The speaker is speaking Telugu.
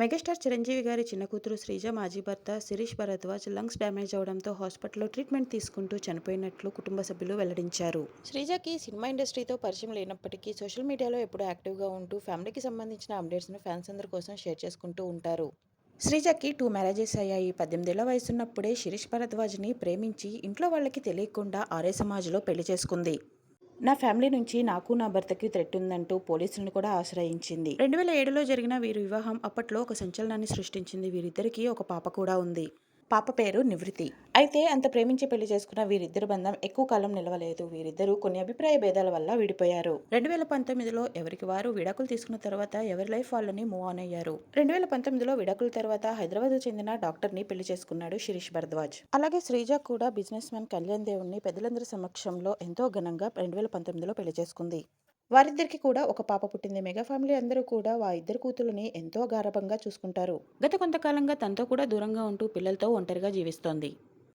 మెగాస్టార్ చిరంజీవి గారి చిన్న కూతురు శ్రీజ మాజీ భర్త శిరీష్ భరద్వాజ్ లంగ్స్ డ్యామేజ్ అవడంతో హాస్పిటల్లో ట్రీట్మెంట్ తీసుకుంటూ చనిపోయినట్లు కుటుంబ సభ్యులు వెల్లడించారు. శ్రీజకి సినిమా ఇండస్ట్రీతో పరిచయం లేనప్పటికీ సోషల్ మీడియాలో ఎప్పుడూ యాక్టివ్గా ఉంటూ ఫ్యామిలీకి సంబంధించిన అప్డేట్స్ను ఫ్యాన్స్ అందరి కోసం షేర్ చేసుకుంటూ ఉంటారు. శ్రీజకి టూ మ్యారేజెస్ అయ్యాయి. పద్దెనిమిదేళ్ళ వయసున్నప్పుడే శిరీష్ భరద్వాజ్ని ప్రేమించి ఇంట్లో వాళ్ళకి తెలియకుండా ఆర్య సమాజ్లో పెళ్ళి చేసుకుంది. నా ఫ్యామిలీ నుంచి నాకు నా భర్తకి థ్రెట్ ఉందంటూ పోలీసులను కూడా ఆశ్రయించింది. రెండు వేల ఏడులో జరిగిన వీరి వివాహం అప్పట్లో ఒక సంచలనాన్ని సృష్టించింది. వీరిద్దరికీ ఒక పాప కూడా ఉంది. పాప పేరు నివృత్తి. అయితే అంత ప్రేమించి పెళ్ళి చేసుకున్న వీరిద్దరి బంధం ఎక్కువ కాలం నిలవలేదు. వీరిద్దరూ కొన్ని అభిప్రాయ భేదాల వల్ల విడిపోయారు. రెండు వేల పంతొమ్మిదిలో ఎవరికి వారు విడాకులు తీసుకున్న తర్వాత ఎవరి లైఫ్ వాళ్ళని మూవ్ ఆన్ అయ్యారు. రెండు వేల పంతొమ్మిదిలో విడాకుల తర్వాత హైదరాబాద్ చెందిన డాక్టర్ని పెళ్ళి చేసుకున్నాడు శిరీష్ భరద్వాజ్. అలాగే శ్రీజ కూడా బిజినెస్ మ్యాన్ కళ్యాణ్ దేవుణ్ణి పెద్దలందరి సమక్షంలో ఎంతో ఘనంగా రెండు వేల పంతొమ్మిదిలో పెళ్ళి చేసుకుంది. వారిద్దరికి కూడా ఒక పాప పుట్టింది. మెగా ఫ్యామిలీ అందరూ కూడా వా ఇద్దరు కూతురుని ఎంతో గారభంగా చూసుకుంటారు. గత కొంతకాలంగా తనతో కూడా దూరంగా ఉంటూ పిల్లలతో ఒంటరిగా జీవిస్తోంది.